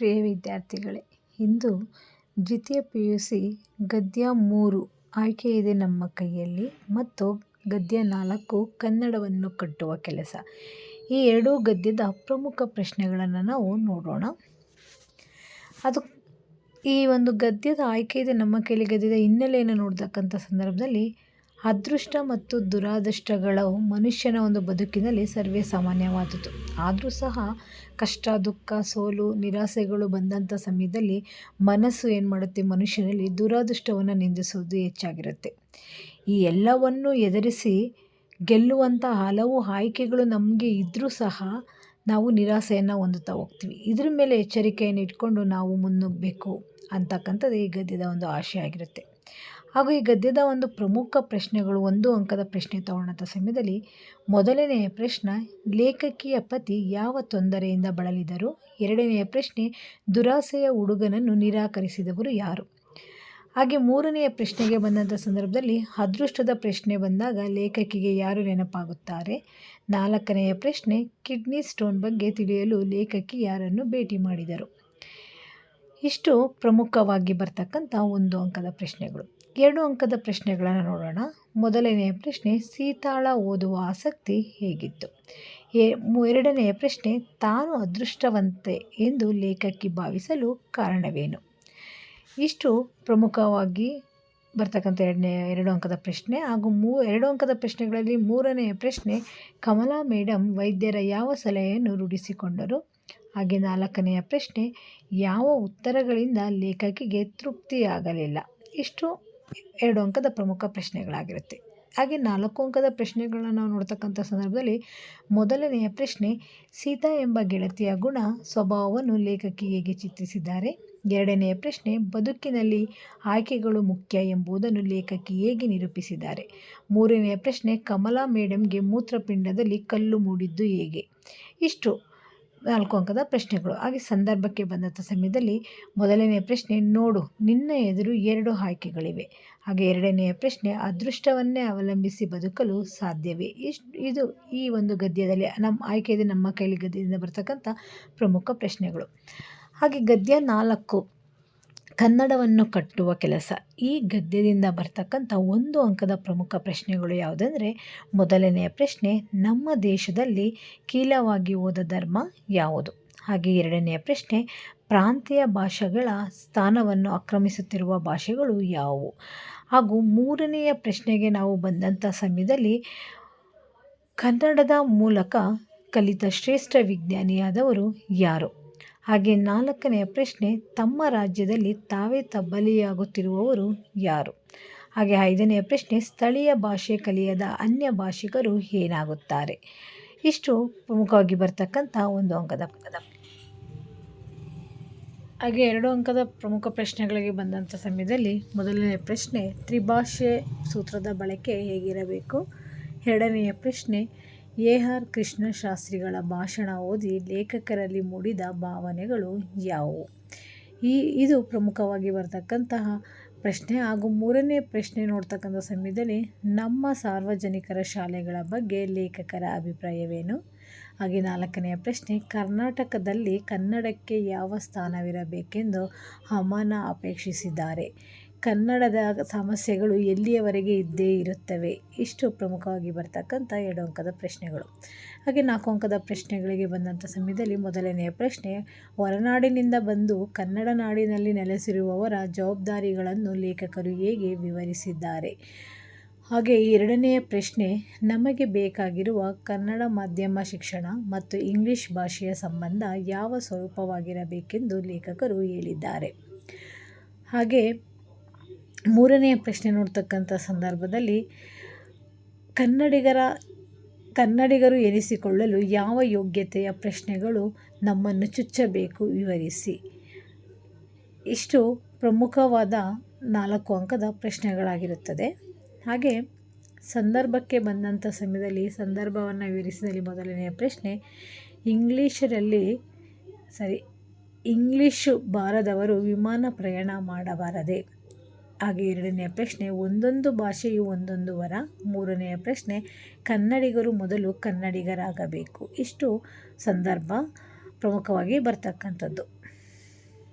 ಪ್ರಿಯ ವಿದ್ಯಾರ್ಥಿಗಳೇ, ಇಂದು ದ್ವಿತೀಯ P U C ಗದ್ಯ ಮೂರು ಆಯ್ಕೆ ಇದೆ ನಮ್ಮ ಕೈಯಲ್ಲಿ ಮತ್ತು ಗದ್ಯ ನಾಲ್ಕು ಕನ್ನಡವನ್ನು ಕಟ್ಟುವ ಕೆಲಸ. ಈ ಎರಡೂ ಗದ್ಯದ ಪ್ರಮುಖ ಪ್ರಶ್ನೆಗಳನ್ನು ನಾವು ನೋಡೋಣ. ಅದು ಈ ಒಂದು ಗದ್ಯದ ಆಯ್ಕೆ ಇದೆ ನಮ್ಮ ಕೈಯಲ್ಲಿ ಗದ್ಯದ ಹಿನ್ನೆಲೆಯನ್ನು ನೋಡ್ತಕ್ಕಂಥ ಸಂದರ್ಭದಲ್ಲಿ ಅದೃಷ್ಟ ಮತ್ತು ದುರಾದೃಷ್ಟಗಳು ಮನುಷ್ಯನ ಒಂದು ಬದುಕಿನಲ್ಲಿ ಸರ್ವೇ ಸಾಮಾನ್ಯವಾದದ್ದು. ಆದರೂ ಸಹ ಕಷ್ಟ, ದುಃಖ, ಸೋಲು, ನಿರಾಸೆಗಳು ಬಂದಂಥ ಸಮಯದಲ್ಲಿ ಮನಸ್ಸು ಏನು ಮಾಡುತ್ತೆ? ಮನುಷ್ಯನಲ್ಲಿ ದುರಾದೃಷ್ಟವನ್ನು ನಿಂದಿಸೋದು ಹೆಚ್ಚಾಗಿರುತ್ತೆ. ಈ ಎಲ್ಲವನ್ನು ಎದುರಿಸಿ ಗೆಲ್ಲುವಂಥ ಹಲವು ಆಯ್ಕೆಗಳು ನಮಗೆ ಇದ್ದರೂ ಸಹ ನಾವು ನಿರಾಸೆಯನ್ನು ಹೊಂದುತ್ತಾ ಹೋಗ್ತೀವಿ. ಇದ್ರ ಮೇಲೆ ಎಚ್ಚರಿಕೆಯನ್ನು ಇಟ್ಕೊಂಡು ನಾವು ಮುನ್ನುಗ್ಗಬೇಕು ಅಂತಕ್ಕಂಥದ್ದು ಈ ಗದ್ಯದ ಒಂದು ಆಶೆ ಆಗಿರುತ್ತೆ. ಹಾಗೂ ಈ ಗದ್ಯದ ಒಂದು ಪ್ರಮುಖ ಪ್ರಶ್ನೆಗಳು ಒಂದು ಅಂಕದ ಪ್ರಶ್ನೆ ತಗೊಳ್ಳೋಂಥ ಸಮಯದಲ್ಲಿ ಮೊದಲನೆಯ ಪ್ರಶ್ನೆ, ಲೇಖಕಿಯ ಪತಿ ಯಾವ ತೊಂದರೆಯಿಂದ ಬಳಲಿದರು? ಎರಡನೆಯ ಪ್ರಶ್ನೆ, ದುರಾಸೆಯ ಹುಡುಗನನ್ನು ನಿರಾಕರಿಸಿದವರು ಯಾರು? ಹಾಗೆ ಮೂರನೆಯ ಪ್ರಶ್ನೆಗೆ ಬಂದಂಥ ಸಂದರ್ಭದಲ್ಲಿ ಅದೃಷ್ಟದ ಪ್ರಶ್ನೆ ಬಂದಾಗ ಲೇಖಕಿಗೆ ಯಾರು ನೆನಪಾಗುತ್ತಾರೆ? ನಾಲ್ಕನೆಯ ಪ್ರಶ್ನೆ, ಕಿಡ್ನಿ ಸ್ಟೋನ್ ಬಗ್ಗೆ ತಿಳಿಯಲು ಲೇಖಕಿ ಯಾರನ್ನು ಭೇಟಿ ಮಾಡಿದರು? ಇಷ್ಟು ಪ್ರಮುಖವಾಗಿ ಬರ್ತಕ್ಕಂಥ ಒಂದು ಅಂಕದ ಪ್ರಶ್ನೆಗಳು. ಎರಡು ಅಂಕದ ಪ್ರಶ್ನೆಗಳನ್ನು ನೋಡೋಣ. ಮೊದಲನೆಯ ಪ್ರಶ್ನೆ, ಸೀತಾಳ ಓದುವ ಆಸಕ್ತಿ ಹೇಗಿತ್ತು? ಎರಡನೆಯ ಪ್ರಶ್ನೆ, ತಾನು ಅದೃಷ್ಟವಂತೆ ಎಂದು ಲೇಖಕಿ ಭಾವಿಸಲು ಕಾರಣವೇನು? ಇಷ್ಟು ಪ್ರಮುಖವಾಗಿ ಬರ್ತಕ್ಕಂಥ ಎರಡನೇ ಎರಡು ಅಂಕದ ಪ್ರಶ್ನೆ ಹಾಗೂ ಮೂ, ಎರಡು ಅಂಕದ ಪ್ರಶ್ನೆಗಳಲ್ಲಿ ಮೂರನೆಯ ಪ್ರಶ್ನೆ, ಕಮಲಾ ಮೇಡಮ್ ವೈದ್ಯರ ಯಾವ ಸಲಹೆಯನ್ನು ರೂಢಿಸಿಕೊಂಡರು? ಹಾಗೆ ನಾಲ್ಕನೆಯ ಪ್ರಶ್ನೆ, ಯಾವ ಉತ್ತರಗಳಿಂದ ಲೇಖಕಿಗೆ ತೃಪ್ತಿಯಾಗಲಿಲ್ಲ? ಇಷ್ಟು ಎರಡು ಅಂಕದ ಪ್ರಮುಖ ಪ್ರಶ್ನೆಗಳಾಗಿರುತ್ತೆ. ಹಾಗೆ ನಾಲ್ಕು ಅಂಕದ ಪ್ರಶ್ನೆಗಳನ್ನು ನಾವು ನೋಡ್ತಕ್ಕಂಥ ಸಂದರ್ಭದಲ್ಲಿ ಮೊದಲನೆಯ ಪ್ರಶ್ನೆ, ಸೀತಾ ಎಂಬ ಗೆಳತಿಯ ಗುಣ ಸ್ವಭಾವವನ್ನು ಲೇಖಕಿ ಹೇಗೆ ಚಿತ್ರಿಸಿದ್ದಾರೆ? ಎರಡನೆಯ ಪ್ರಶ್ನೆ, ಬದುಕಿನಲ್ಲಿ ಆಯ್ಕೆಗಳು ಮುಖ್ಯ ಎಂಬುದನ್ನು ಲೇಖಕಿ ಹೇಗೆ ನಿರೂಪಿಸಿದ್ದಾರೆ? ಮೂರನೆಯ ಪ್ರಶ್ನೆ, ಕಮಲಾ ಮೇಡಮ್ಗೆ ಮೂತ್ರಪಿಂಡದಲ್ಲಿ ಕಲ್ಲು ಮೂಡಿದ್ದು ಹೇಗೆ? ಇಷ್ಟು ನಾಲ್ಕು ಅಂಕದ ಪ್ರಶ್ನೆಗಳು. ಹಾಗೆ ಸಂದರ್ಭಕ್ಕೆ ಬಂದಂಥ ಸಮಯದಲ್ಲಿ ಮೊದಲನೆಯ ಪ್ರಶ್ನೆ, ನೋಡು, ನಿನ್ನ ಎದುರು ಎರಡು ಆಯ್ಕೆಗಳಿವೆ. ಹಾಗೆ ಎರಡನೆಯ ಪ್ರಶ್ನೆ, ಅದೃಷ್ಟವನ್ನೇ ಅವಲಂಬಿಸಿ ಬದುಕಲು ಸಾಧ್ಯವೇ? ಇಷ್ಟು ಇದು ಈ ಒಂದು ಗದ್ಯದಲ್ಲಿ ನಮ್ಮ ಆಯ್ಕೆಯಲ್ಲಿ ನಮ್ಮ ಕೈಲಿ ಗದ್ಯದಿಂದ ಬರ್ತಕ್ಕಂಥ ಪ್ರಮುಖ ಪ್ರಶ್ನೆಗಳು. ಹಾಗೆ ಗದ್ಯ ನಾಲ್ಕು, ಕನ್ನಡವನ್ನು ಕಟ್ಟುವ ಕೆಲಸ. ಈ ಗದ್ಯದಿಂದ ಬರ್ತಕ್ಕಂಥ ಒಂದು ಅಂಕದ ಪ್ರಮುಖ ಪ್ರಶ್ನೆಗಳು ಯಾವುದಂದರೆ, ಮೊದಲನೆಯ ಪ್ರಶ್ನೆ, ನಮ್ಮ ದೇಶದಲ್ಲಿ ಕೀಲವಾಗಿ ಹೋದ ಧರ್ಮ ಯಾವುದು? ಹಾಗೆ ಎರಡನೆಯ ಪ್ರಶ್ನೆ ಪ್ರಾಂತೀಯ ಭಾಷೆಗಳ ಸ್ಥಾನವನ್ನು ಆಕ್ರಮಿಸುತ್ತಿರುವ ಭಾಷೆಗಳು ಯಾವುವು? ಹಾಗೂ ಮೂರನೆಯ ಪ್ರಶ್ನೆಗೆ ನಾವು ಬಂದಂಥ ಸಮಯದಲ್ಲಿ ಕನ್ನಡದ ಮೂಲಕ ಕಲಿತ ಶ್ರೇಷ್ಠ ವಿಜ್ಞಾನಿಯಾದವರು ಯಾರು? ಹಾಗೆ ನಾಲ್ಕನೆಯ ಪ್ರಶ್ನೆ, ತಮ್ಮ ರಾಜ್ಯದಲ್ಲಿ ತಾವೇ ತಬ್ಬಲಿಯಾಗುತ್ತಿರುವವರು ಯಾರು? ಹಾಗೆ ಐದನೆಯ ಪ್ರಶ್ನೆ, ಸ್ಥಳೀಯ ಭಾಷೆ ಕಲಿಯದ ಅನ್ಯ ಭಾಷಿಕರು ಏನಾಗುತ್ತಾರೆ? ಇಷ್ಟು ಪ್ರಮುಖವಾಗಿ ಬರ್ತಕ್ಕಂಥ ಒಂದು ಅಂಕದ ಹಾಗೆ ಎರಡು ಅಂಕದ ಪ್ರಮುಖ ಪ್ರಶ್ನೆಗಳಿಗೆ ಬಂದಂಥ ಸಮಯದಲ್ಲಿ ಮೊದಲನೆಯ ಪ್ರಶ್ನೆ ತ್ರಿಭಾಷೆ ಸೂತ್ರದ ಬಳಕೆ ಹೇಗಿರಬೇಕು? ಎರಡನೆಯ ಪ್ರಶ್ನೆ, ಎ ಆರ್ ಕೃಷ್ಣಶಾಸ್ತ್ರಿಗಳ ಭಾಷಣ ಓದಿ ಲೇಖಕರಲ್ಲಿ ಮೂಡಿದ ಭಾವನೆಗಳು ಯಾವುವು? ಈ, ಇದು ಪ್ರಮುಖವಾಗಿ ಬರ್ತಕ್ಕಂತಹ ಪ್ರಶ್ನೆ ಹಾಗೂ ಮೂರನೇ ಪ್ರಶ್ನೆ ನೋಡ್ತಕ್ಕಂಥ ಸಮಯದಲ್ಲಿ ನಮ್ಮ ಸಾರ್ವಜನಿಕರ ಶಾಲೆಗಳ ಬಗ್ಗೆ ಲೇಖಕರ ಅಭಿಪ್ರಾಯವೇನು? ಹಾಗೆ ನಾಲ್ಕನೆಯ ಪ್ರಶ್ನೆ, ಕರ್ನಾಟಕದಲ್ಲಿ ಕನ್ನಡಕ್ಕೆ ಯಾವ ಸ್ಥಾನವಿರಬೇಕೆಂದು ಹಮನ ಅಪೇಕ್ಷಿಸಿದ್ದಾರೆ? ಕನ್ನಡದ ಸಮಸ್ಯೆಗಳು ಎಲ್ಲಿಯವರೆಗೆ ಇದ್ದೇ ಇರುತ್ತವೆ? ಇಷ್ಟು ಪ್ರಮುಖವಾಗಿ ಬರ್ತಕ್ಕಂಥ ಎರಡು ಅಂಕದ ಪ್ರಶ್ನೆಗಳು. ಹಾಗೆ ನಾಲ್ಕು ಅಂಕದ ಪ್ರಶ್ನೆಗಳಿಗೆ ಬಂದಂಥ ಸಮಯದಲ್ಲಿ ಮೊದಲನೆಯ ಪ್ರಶ್ನೆ, ಹೊರನಾಡಿನಿಂದ ಬಂದು ಕನ್ನಡ ನಾಡಿನಲ್ಲಿ ನೆಲೆಸಿರುವವರ ಜವಾಬ್ದಾರಿಗಳನ್ನು ಲೇಖಕರು ಹೇಗೆ ವಿವರಿಸಿದ್ದಾರೆ? ಹಾಗೆ ಎರಡನೆಯ ಪ್ರಶ್ನೆ, ನಮಗೆ ಬೇಕಾಗಿರುವ ಕನ್ನಡ ಮಾಧ್ಯಮ ಶಿಕ್ಷಣ ಮತ್ತು ಇಂಗ್ಲಿಷ್ ಭಾಷೆಯ ಸಂಬಂಧ ಯಾವ ಸ್ವರೂಪವಾಗಿರಬೇಕೆಂದು ಲೇಖಕರು ಹೇಳಿದ್ದಾರೆ? ಹಾಗೆ ಮೂರನೆಯ ಪ್ರಶ್ನೆ ನೋಡ್ತಕ್ಕಂಥ ಸಂದರ್ಭದಲ್ಲಿ ಕನ್ನಡಿಗರ, ಕನ್ನಡಿಗರು ಎನಿಸಿಕೊಳ್ಳಲು ಯಾವ ಯೋಗ್ಯತೆಯ ಪ್ರಶ್ನೆಗಳು ನಮ್ಮನ್ನು ಚುಚ್ಚಬೇಕು ವಿವರಿಸಿ. ಇಷ್ಟು ಪ್ರಮುಖವಾದ ನಾಲ್ಕು ಅಂಕದ ಪ್ರಶ್ನೆಗಳಾಗಿರುತ್ತದೆ. ಹಾಗೆ ಸಂದರ್ಭಕ್ಕೆ ಬಂದಂಥ ಸಮಯದಲ್ಲಿ ಸಂದರ್ಭವನ್ನು ವಿವರಿಸಿದಲ್ಲಿ ಮೊದಲನೆಯ ಪ್ರಶ್ನೆ, ಇಂಗ್ಲೀಷರಲ್ಲಿ, ಸರಿ, ಇಂಗ್ಲೀಷು ಬಾರದವರು ವಿಮಾನ ಪ್ರಯಾಣ ಮಾಡಬಾರದೆ? ಹಾಗೆ ಎರಡನೆಯ ಪ್ರಶ್ನೆ, ಒಂದೊಂದು ಭಾಷೆಯು ಒಂದೊಂದು ವರ. ಮೂರನೆಯ ಪ್ರಶ್ನೆ, ಕನ್ನಡಿಗರು ಮೊದಲು ಕನ್ನಡಿಗರಾಗಬೇಕು. ಇಷ್ಟು ಸಂದರ್ಭ ಪ್ರಮುಖವಾಗಿ ಬರ್ತಕ್ಕಂಥದ್ದು.